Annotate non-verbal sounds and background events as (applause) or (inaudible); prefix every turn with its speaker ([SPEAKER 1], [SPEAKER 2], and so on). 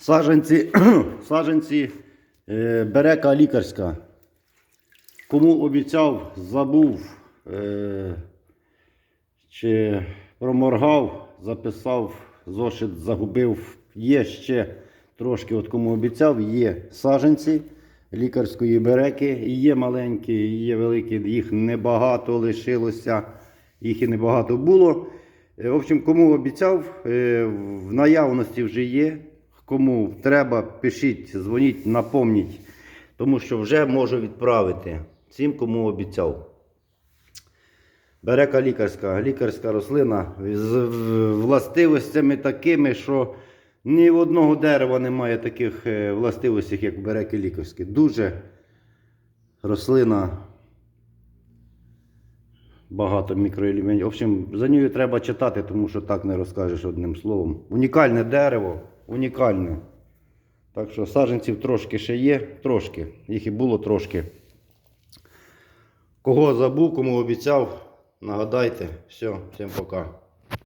[SPEAKER 1] Саджанці, (clears throat) саджанці е, берека лікарська. Кому обіцяв, забув е, чи проморгав, записав, зошит загубив. Є ще трошки, от кому обіцяв, є саджанці лікарської береки. Є маленькі, є великі, їх небагато лишилося, їх і небагато було. Е, В общем, кому обіцяв, е, в наявності вже є. Кому треба, пишіть, дзвоніть, напомніть, тому що вже можу відправити всім, кому обіцяв. Берека лікарська, лікарська рослина з властивостями такими, що ні в одного дерева немає таких е, властивостей, як береки лікарські. Дуже рослина багато мікроелементів. В общем, за нею треба читати, тому що так не розкажеш одним словом. Унікальне дерево, унікальне. Так що саджанців трошки ще є, трошки. Їх і було трошки. Кого забув, кому обіцяв, нагадайте. Все, всім пока.